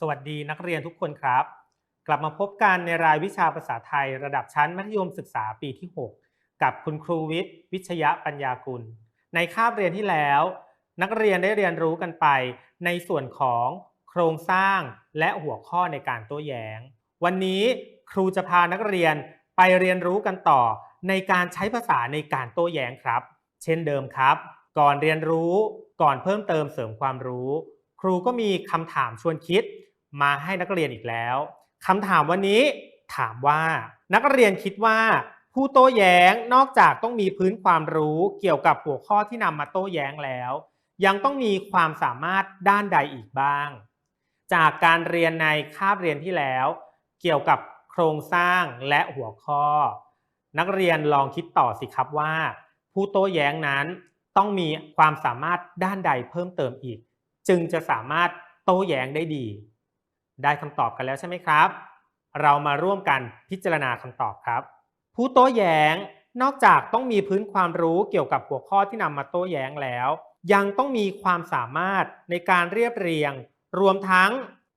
สวัสดีนักเรียนทุกคนครับ กลับมาพบกันในรายวิชาภาษาไทย ระดับชั้นมัธยมศึกษาปีที่ 6 กับคุณครูวิทย์ วิชยะปัญญากุล ในคาบเรียนที่แล้ว นักเรียนได้เรียนรู้กันไป ในส่วนของโครงสร้างและหัวข้อในการโต้แย้ง วันนี้ครูจะพานักเรียนไปเรียนรู้กันต่อ ในการใช้ภาษาในการโต้แย้งครับ เช่นเดิมครับ ก่อนเรียนรู้ก่อนเพิ่มเติมเสริมความรู้ ครูก็มีคำถามชวนคิด มาให้นักเรียนอีกแล้วคำถามวันนี้ถามว่า นักเรียนคิดว่า ผู้โต้แย้งนอกจากต้องมีพื้นความรู้เกี่ยวกับหัวข้อที่นำมาโต้แย้งแล้ว ยังต้องมีความสามารถด้านใดอีกบ้าง จากการเรียนในคาบเรียนที่แล้ว เกี่ยวกับโครงสร้างและหัวข้อ นักเรียนลองคิดต่อสิครับว่า ผู้โต้แย้งนั้นต้องมีความสามารถด้านใดเพิ่มเติมอีก จึงจะสามารถโต้แย้งได้ดี ได้คำตอบกันแล้วใช่ไหมครับ เรามาร่วมกันพิจารณาคำตอบครับ ผู้โต้แย้งนอกจากต้องมีพื้นความรู้เกี่ยวกับหัวข้อที่นำมาโต้แย้งแล้ว ยังต้องมีความสามารถในการเรียบเรียง รวมทั้ง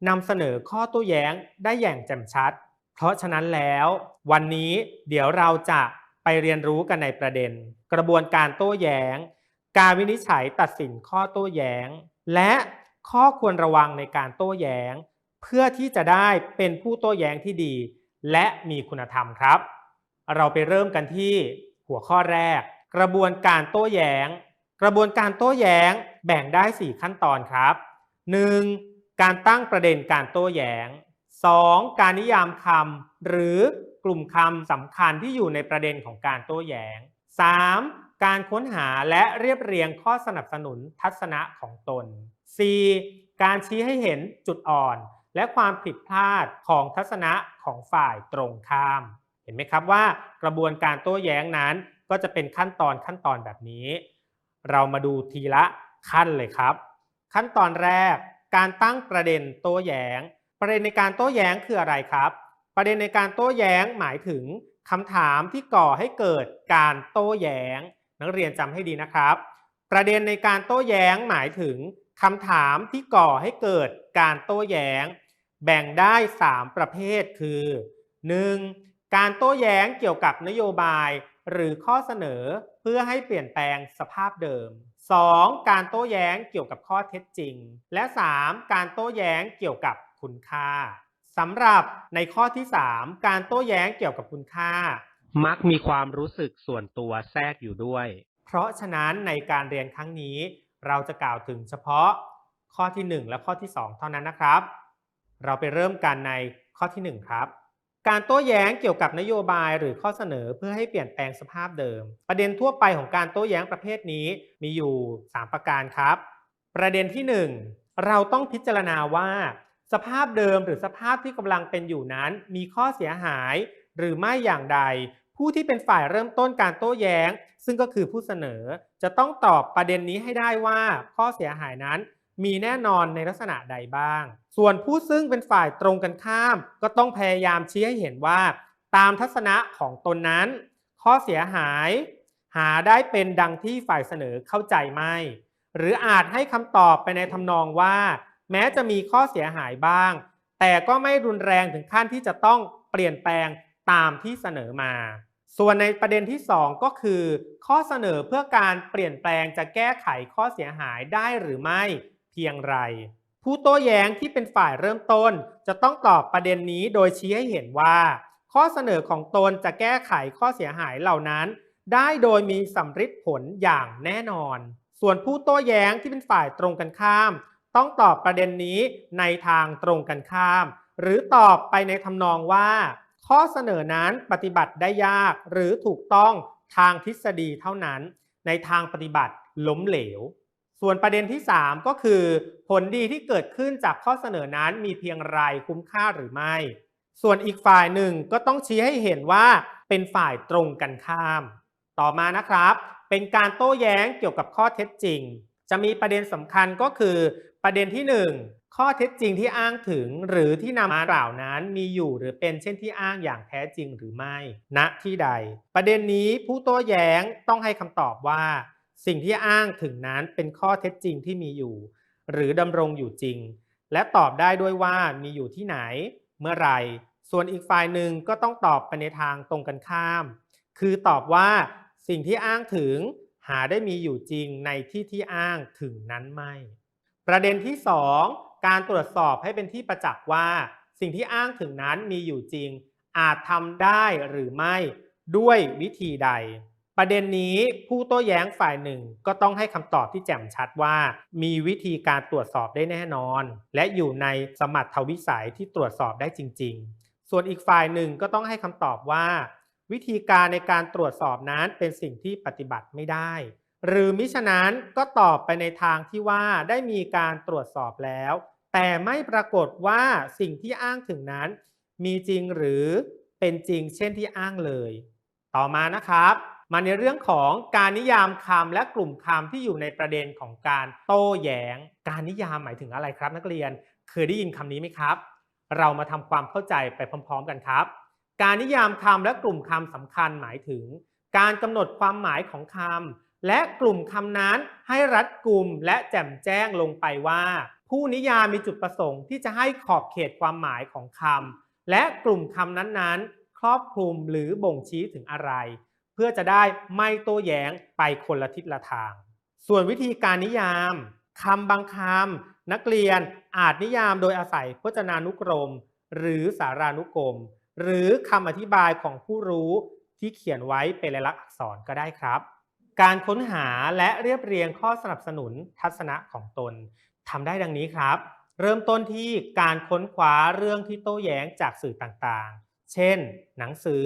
นำเสนอข้อโต้แย้งได้อย่างแจ่มชัด เพราะฉะนั้นแล้ว วันนี้เดี๋ยวเราจะไปเรียนรู้กันในประเด็น กระบวนการโต้แย้ง การวินิจฉัยตัดสินข้อโต้แย้ง และข้อควรระวังในการโต้แย้ง เพื่อที่จะได้เป็นผู้โต้แย้งที่ดี และมีคุณธรรมครับ เราไปเริ่มกันที่หัวข้อแรก กระบวนการโต้แย้ง กระบวนการโต้แย้งแบ่งได้ 4 ขั้นตอนครับ 1. การตั้งประเด็นการโต้แย้ง 2. การนิยามคำหรือกลุ่มคำสำคัญที่อยู่ในประเด็นของการโต้แย้ง 3. การค้นหาและเรียบเรียงข้อสนับสนุนทัศนะของตน 4. การชี้ให้เห็นจุดอ่อน และความผิดพลาดของทัศนะของฝ่ายตรงข้าม เห็นไหมครับว่ากระบวนการโต้แย้งนั้นก็จะเป็นขั้นตอนขั้นตอนแบบนี้ เรามาดูทีละขั้นเลยครับ ขั้นตอนแรกการตั้งประเด็นโต้แย้ง ประเด็นในการโต้แย้งคืออะไรครับ ประเด็นในการโต้แย้งหมายถึงคำถามที่ก่อให้เกิดการโต้แย้ง นักเรียนจำให้ดีนะครับ ประเด็นในการโต้แย้งหมายถึง คำถามที่ก่อให้เกิดการโต้แย้ง แบ่งได้ 3 ประเภทคือ 1. การโต้แย้งเกี่ยวกับนโยบายหรือข้อเสนอเพื่อให้เปลี่ยนแปลงสภาพเดิม 2. การโต้แย้งเกี่ยวกับข้อเท็จจริง และ 3. การโต้แย้งเกี่ยวกับคุณค่าสำหรับในข้อที่ 3 การโต้แย้งเกี่ยวกับคุณค่า มักมีความรู้สึกส่วนตัวแทรกอยู่ด้วย เพราะฉะนั้นในการเรียนครั้งนี้ เราจะกล่าวถึงเฉพาะข้อที่ 1 และข้อที่ 2 เท่านั้นนะครับ เราไปเริ่มกันในข้อที่ 1 ครับ การโต้แย้งเกี่ยวกับนโยบายหรือข้อเสนอเพื่อให้เปลี่ยนแปลงสภาพเดิม ประเด็นทั่วไปของการโต้แย้งประเภทนี้มีอยู่ 3 ประการครับ ประเด็นที่ 1 เราต้องพิจารณาว่า สภาพเดิมหรือสภาพที่กำลังเป็นอยู่นั้น มีข้อเสียหายหรือไม่อย่างใด ผู้ที่เป็นฝ่ายเริ่มต้นการโต้แย้ง ซึ่งก็คือผู้เสนอจะต้องตอบประเด็นนี้ให้ได้ว่าข้อเสียหายนั้นมีแน่นอนในลักษณะใดบ้าง ส่วนผู้ซึ่งเป็นฝ่ายตรงกันข้าม ก็ต้องพยายามชี้ให้เห็นว่า ตามทัศนะของตนนั้น ข้อเสียหาย หาได้เป็นดังที่ฝ่ายเสนอเข้าใจไม่หรืออาจให้คำตอบไปในทำนองว่า แม้จะมีข้อเสียหายบ้าง แต่ก็ไม่รุนแรงถึงขั้นที่จะต้องเปลี่ยนแปลงตามที่เสนอมา ส่วนในประเด็นที่ 2 ก็คือ ข้อเสนอเพื่อการเปลี่ยนแปลงจะแก้ไขข้อเสียหายได้หรือไม่เพียงไร ผู้โต้แย้งที่เป็นฝ่ายเริ่มต้น จะต้องตอบประเด็นนี้โดยชี้ให้เห็นว่า ข้อเสนอของตนจะแก้ไขข้อเสียหายเหล่านั้น ได้โดยมีสำฤทธิ์ผลอย่างแน่นอน ส่วนผู้โต้แย้งที่เป็นฝ่ายตรงกันข้าม ต้องตอบประเด็นนี้ในทางตรงกันข้าม หรือตอบไปในทำนองว่า ข้อเสนอนั้นปฏิบัติได้ยากหรือถูกต้องทางทฤษฎีเท่านั้น ในทางปฏิบัติล้มเหลว ส่วนประเด็นที่ 3 ก็คือ ผลดีที่เกิดขึ้นจากข้อเสนอนั้นมีเพียงไรคุ้มค่าหรือไม่ ส่วนอีกฝ่ายหนึ่งก็ต้องชี้ให้เห็นว่าเป็นฝ่ายตรงกันข้าม ต่อมานะครับ เป็นการโต้แย้งเกี่ยวกับข้อเท็จจริง จะมีประเด็นสำคัญก็คือ ประเด็นที่ 1 ข้อเท็จจริงที่อ้างถึงหรือที่นำมากล่าวนั้นมีอยู่หรือเป็นเช่นที่อ้างอย่างแท้จริงหรือไม่ ณ ที่ใด ประเด็นนี้ผู้โต้แย้งต้องให้คำตอบว่า สิ่งที่อ้างถึงนั้นเป็นข้อเท็จจริงที่มีอยู่ หรือดำรงอยู่จริง และตอบได้ด้วยว่ามีอยู่ที่ไหน เมื่อไหร่ ส่วนอีกฝ่ายหนึ่งก็ต้องตอบไปในทางตรงกันข้าม คือตอบว่าสิ่งที่อ้างถึงหาได้มีอยู่จริงในที่ที่อ้างถึงนั้นไม่ ประเด็นที่ 2 การตรวจสอบให้เป็นที่ประจักษ์ว่า สิ่งที่อ้างถึงนั้นมีอยู่จริง อาจทำได้หรือไม่ด้วยวิธีใด ประเด็นนี้ผู้โต้แย้งฝ่ายหนึ่งก็ต้องให้คำตอบที่แจ่มชัดว่า มีวิธีการตรวจสอบได้แน่นอน และอยู่ในสมรรถวิสัยที่ตรวจสอบได้จริง ๆ ส่วนอีกฝ่ายหนึ่งก็ต้องให้คำตอบว่า วิธีการในการตรวจสอบนั้นเป็นสิ่งที่ปฏิบัติไม่ได้ หรือมิฉะนั้นก็ตอบไปในทางที่ว่าได้มีการตรวจสอบแล้ว แต่ไม่ปรากฏว่าสิ่งที่อ้างถึงนั้น มีจริงหรือเป็นจริงเช่นที่อ้างเลย ต่อมานะครับ มาในเรื่องของการนิยามคำและกลุ่มคำที่อยู่ในประเด็นของการโต้แย้ง การนิยามหมายถึงอะไรครับ นักเรียนเคยได้ยินคำนี้ไหมครับ เรามาทำความเข้าใจไปพร้อม ๆ กันครับ การนิยามคำและกลุ่มคำสำคัญหมายถึง การกำหนดความหมายของคำ และกลุ่มคำนั้นให้รัดกลุ่มและแจ่มแจ้งลงไปว่า ผู้นิยามมีจุดประสงค์ที่จะให้ขอบเขตความหมายของคำและกลุ่มคำนั้นๆ ครอบคลุมหรือบ่งชี้ถึงอะไร เพื่อจะได้ไม่โต้แย้งไปคนละทิศละทาง ส่วนวิธีการนิยามคำบางคำนักเรียนอาจนิยามโดยอาศัยพจนานุกรม หรือสารานุกรม หรือคำอธิบายของผู้รู้ที่เขียนไว้เป็นลายลักษณ์อักษรก็ได้ครับ การค้นหาและเรียบเรียงข้อสนับสนุนทัศนะของตนทำได้ดังนี้ครับ เริ่มต้นที่การค้นคว้าเรื่องที่โต้แย้งจากสื่อต่างๆ เช่น หนังสือ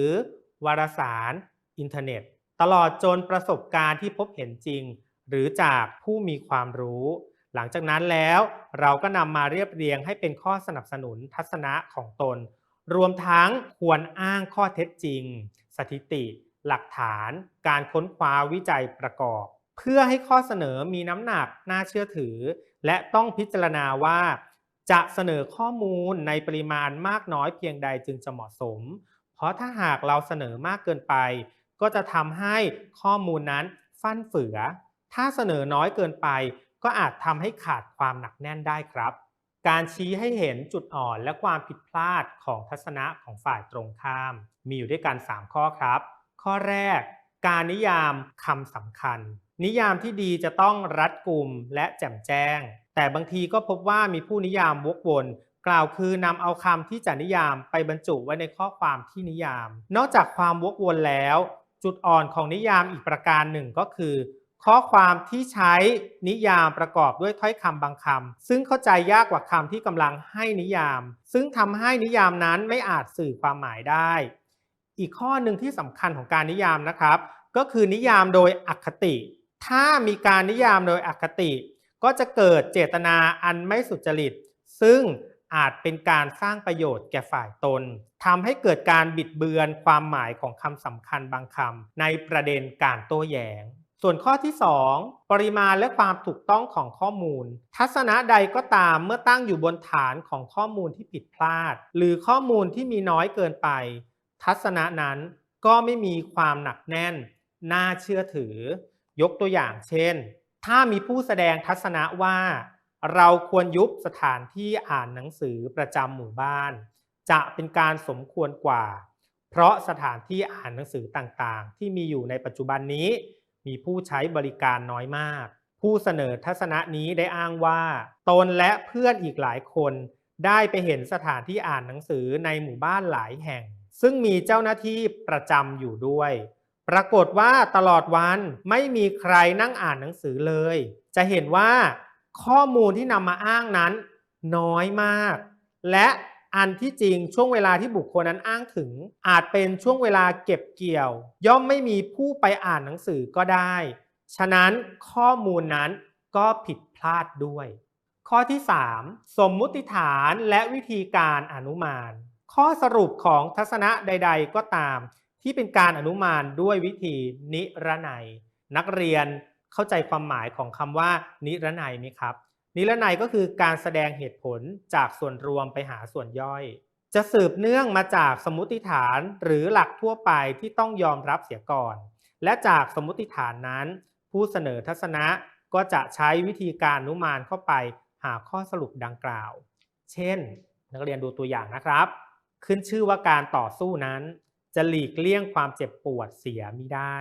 วารสาร อินเทอร์เน็ต ตลอดจนประสบการณ์ที่พบเห็นจริง หรือจากผู้มีความรู้ หลังจากนั้นแล้วเราก็นำมาเรียบเรียงให้เป็นข้อสนับสนุนทัศนะของตน รวมทั้งควรอ้างข้อเท็จจริง สถิติ หลักฐาน การค้นคว้าวิจัยประกอบ เพื่อให้ข้อเสนอมีน้ำหนักน่าเชื่อถือ และต้องพิจารณาว่า จะเสนอข้อมูลในปริมาณมากน้อยเพียงใดจึงจะเหมาะสม เพราะถ้าหากเราเสนอมากเกินไป ก็จะทำให้ข้อมูลนั้นฟั่นเฟือ ถ้าเสนอน้อยเกินไป ก็อาจทำให้ขาดความหนักแน่นได้ครับการชี้ให้เห็นจุดอ่อนและความผิดพลาดของทัศนะของฝ่ายตรงข้าม มีอยู่ด้วยกัน 3 ข้อครับ ข้อแรก การนิยามคำสำคัญ นิยามที่ดีจะต้องรัดกุมและแจ่มแจ้ง แต่บางทีก็พบว่ามีผู้นิยามวกวนกล่าวคือนำเอาคำที่จะนิยามไปบรรจุไว้ในข้อความที่นิยาม นอกจากความวกวนแล้ว จุดอ่อนของนิยามอีกประการหนึ่งก็คือ ข้อความที่ใช้นิยามประกอบด้วยถ้อยคำบางคำซึ่งเข้าใจยากกว่าคำที่กำลังให้นิยาม ซึ่งทำให้นิยามนั้นไม่อาจสื่อความหมายได้ อีกข้อหนึ่งที่สำคัญของการนิยามนะครับ ก็คือนิยามโดยอคติ ถ้ามีการนิยามโดยอคติ ก็จะเกิดเจตนาอันไม่สุจริต ซึ่งอาจเป็นการสร้างประโยชน์แก่ฝ่ายตนทำให้เกิดการบิดเบือนความหมายของคำสำคัญบางคำในประเด็นการโต้แย้ง ส่วนข้อที่ 2 ปริมาณและความถูกต้องของข้อมูล ทัศนะใดก็ตามเมื่อตั้งอยู่บนฐานของข้อมูลที่ผิดพลาด หรือข้อมูลที่มีน้อยเกินไป ทัศนะนั้นก็ไม่มีความหนักแน่น น่าเชื่อถือ ยกตัวอย่างเช่น ถ้ามีผู้แสดงทัศนะว่า เราควรยุบสถานที่อ่านหนังสือประจำหมู่บ้าน จะเป็นการสมควรกว่า เพราะสถานที่อ่านหนังสือต่างๆ ที่มีอยู่ในปัจจุบันนี้ มีผู้ใช้บริการน้อยมาก ผู้เสนอทัศนะนี้ได้อ้างว่า ตนและเพื่อนอีกหลายคนได้ไปเห็นสถานที่อ่านหนังสือในหมู่บ้านหลายแห่ง ซึ่งมีเจ้าหน้าที่ประจำอยู่ด้วย ปรากฏว่าตลอดวันไม่มีใครนั่งอ่านหนังสือเลย จะเห็นว่าข้อมูลที่นำมาอ้างนั้นน้อยมาก และอันที่จริงช่วงเวลาที่บุคคลนั้นอ้างถึง อาจเป็นช่วงเวลาเก็บเกี่ยว ย่อมไม่มีผู้ไปอ่านหนังสือก็ได้ ฉะนั้นข้อมูลนั้นก็ผิดพลาดด้วย ข้อที่ 3 สมมุติฐานและวิธีการอนุมาน ข้อสรุปของทัศนะใด ๆ ก็ตาม ที่เป็นการอนุมานด้วยวิธีนิรนัย นักเรียนเข้าใจความหมายของคำว่า นิรนัยไหมครับ นิรนัยก็คือการแสดงเหตุผลจากส่วนรวมไปหาส่วนย่อย จะสืบเนื่องมาจากสมมติฐานหรือหลักทั่วไปที่ต้องยอมรับเสียก่อน และจากสมมติฐานนั้น ผู้เสนอทัศนะก็จะใช้วิธีการอนุมานเข้าไปหาข้อสรุปดังกล่าว เช่น นักเรียนดูตัวอย่างนะครับ ขึ้นชื่อว่าการต่อสู้นั้น จะหลีกเลี่ยงความเจ็บปวดเสียมิได้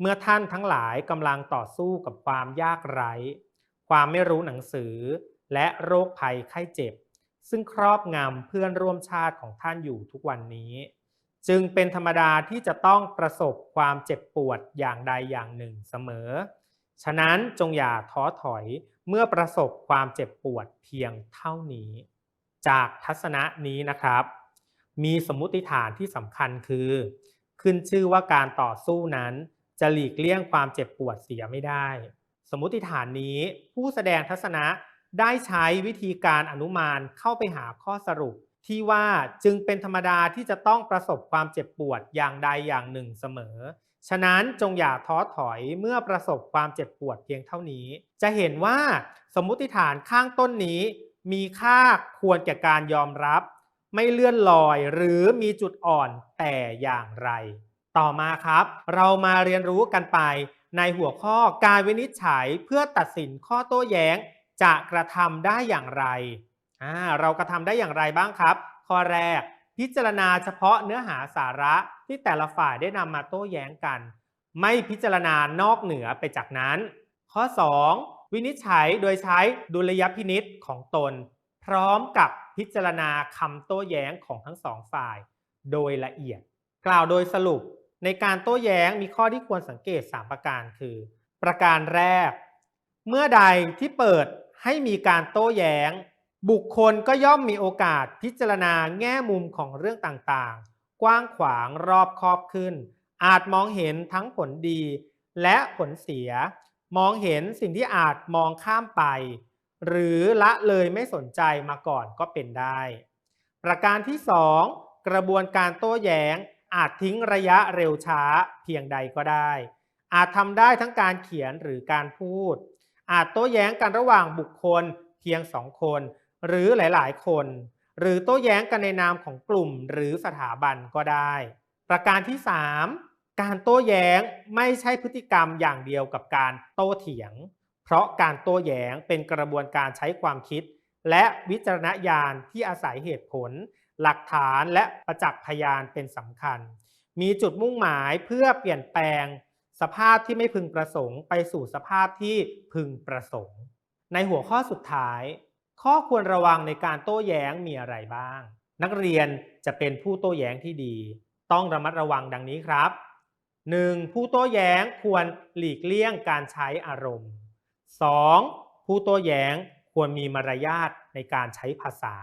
เมื่อท่านทั้งหลายกำลังต่อสู้กับความยากไร้ ความไม่รู้หนังสือ และโรคภัยไข้เจ็บ ซึ่งครอบงำเพื่อนร่วมชาติของท่านอยู่ทุกวันนี้ จึงเป็นธรรมดาที่จะต้องประสบความเจ็บปวดอย่างใดอย่างหนึ่งเสมอ ฉะนั้นจงอย่าท้อถอยเมื่อประสบความเจ็บปวดเพียงเท่านี้ จากทัศนะนี้นะครับ มีสมมุติฐานที่สำคัญคือ ขึ้นชื่อว่าการต่อสู้นั้น จะหลีกเลี่ยงความเจ็บปวดเสียไม่ได้ สมมุติฐานนี้ผู้แสดงทัศนะได้ใช้วิธีการอนุมานเข้าไปหาข้อสรุป ที่ว่าจึงเป็นธรรมดาที่จะต้องประสบความเจ็บปวดอย่างใดอย่างหนึ่งเสมอ ฉะนั้นจงอย่าท้อถอยเมื่อประสบความเจ็บปวดเพียงเท่านี้ จะเห็นว่าสมมุติฐานข้างต้นนี้ มีค่าควรแก่การยอมรับ ไม่เลื่อนลอยหรือมีจุดอ่อนแต่อย่างไร ต่อมาครับ เรามาเรียนรู้กันไปในหัวข้อการวินิจฉัยเพื่อตัดสินข้อโต้แย้ง จะกระทำได้อย่างไร เรากระทำได้อย่างไรบ้างครับ ข้อแรก พิจารณาเฉพาะเนื้อหาสาระที่แต่ละฝ่ายได้นำมาโต้แย้งกัน ไม่พิจารณานอกเหนือไปจากนั้น ข้อ 2. วินิจฉัยโดยใช้ดุลยพินิษของตน พร้อมกับ พิจารณาคำโต้แย้งของทั้งสองฝ่าย โดยละเอียด กล่าวโดยสรุป ในการโต้แย้งมีข้อที่ควรสังเกต 3 ประการคือ ประการแรก เมื่อใดที่เปิดให้มีการโต้แย้ง บุคคลก็ย่อมมีโอกาสพิจารณาแง่มุมของเรื่องต่างๆ กว้างขวางรอบคอบขึ้น อาจมองเห็นทั้งผลดี และผลเสีย มองเห็นสิ่งที่อาจมองข้ามไป หรือละเลยไม่สนใจมาก่อนก็เป็นได้ ประการที่ 2 กระบวนการโต้แย้งอาจทิ้งระยะเร็วช้าเพียงใดก็ได้ อาจทำได้ทั้งการเขียนหรือการพูด อาจโต้แย้งกันระหว่างบุคคลเพียงสองคน หรือหลาย ๆ คน หรือโต้แย้งกันในนามของกลุ่มหรือสถาบันก็ได้ ประการที่ 3 การโต้แย้งไม่ใช่พฤติกรรมอย่างเดียวกับการโต้เถียง เพราะการโต้แย้งเป็นกระบวนการใช้ความคิด และวิจารณญาณที่อาศัยเหตุผล หลักฐานและประจักษ์พยานเป็นสำคัญ มีจุดมุ่งหมายเพื่อเปลี่ยนแปลง สภาพที่ไม่พึงประสงค์ ไปสู่สภาพที่พึงประสงค์ ในหัวข้อสุดท้าย ข้อควรระวังในการโต้แย้งมีอะไรบ้าง นักเรียนจะเป็นผู้โต้แย้งที่ดี ต้องระมัดระวังดังนี้ครับ 1. ผู้โต้แย้งควรหลีกเลี่ยงการใช้อารมณ์ 2. ผู้โต้แย้งควรมีมารยาทในการใช้ภาษา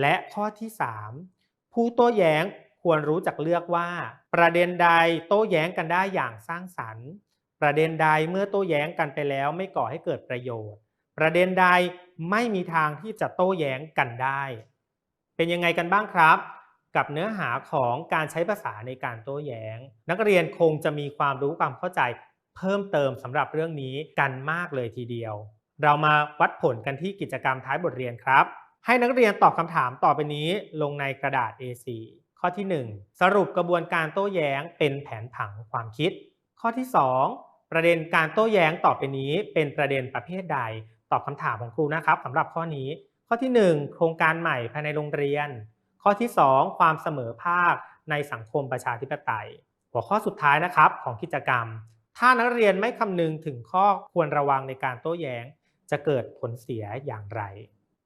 และข้อที่ 3 ผู้โต้แย้งควรรู้จักเลือกว่า ประเด็นใดโต้แย้งกันได้อย่างสร้างสรรค์ ประเด็นใดเมื่อโต้แย้งกันไปแล้วไม่ก่อให้เกิดประโยชน์ ประเด็นใดไม่มีทางที่จะโต้แย้งกันได้ เป็นยังไงกันบ้างครับ กับเนื้อหาของการใช้ภาษาในการโต้แย้ง นักเรียนคงจะมีความรู้ความเข้าใจ เพิ่มเติมสำหรับเรื่องนี้กันมากเลยทีเดียว เรามาวัดผลกันที่กิจกรรมท้ายบทเรียนครับ ให้นักเรียนตอบคำถามต่อไปนี้ลงในกระดาษ A4 ข้อที่ 1 สรุปกระบวนการโต้แย้งเป็นแผนผังความคิด ข้อที่ 2 ประเด็นการโต้แย้งต่อไปนี้เป็นประเด็นประเภทใด ตอบคำถามของครูนะครับสำหรับข้อนี้ ข้อที่ 1 โครงการใหม่ภายในโรงเรียน ข้อที่ 2 ความเสมอภาคในสังคมประชาธิปไตย หัวข้อสุดท้ายนะครับของกิจกรรม ถ้านักเรียนไม่คำนึงถึงข้อควรระวังในการโต้แย้ง จะเกิดผลเสียอย่างไร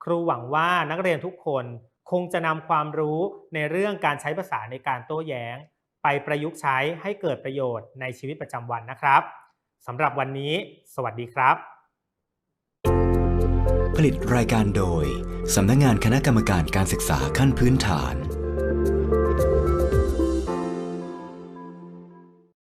ครูหวังว่านักเรียนทุกคนคงจะนำความรู้ในเรื่องการใช้ภาษาในการโต้แย้ง ไปประยุกต์ใช้ให้เกิดประโยชน์ในชีวิตประจำวันนะครับสำหรับวันนี้ สวัสดีครับ ผลิตรายการโดยสำนักงานคณะกรรมการการศึกษาขั้นพื้นฐาน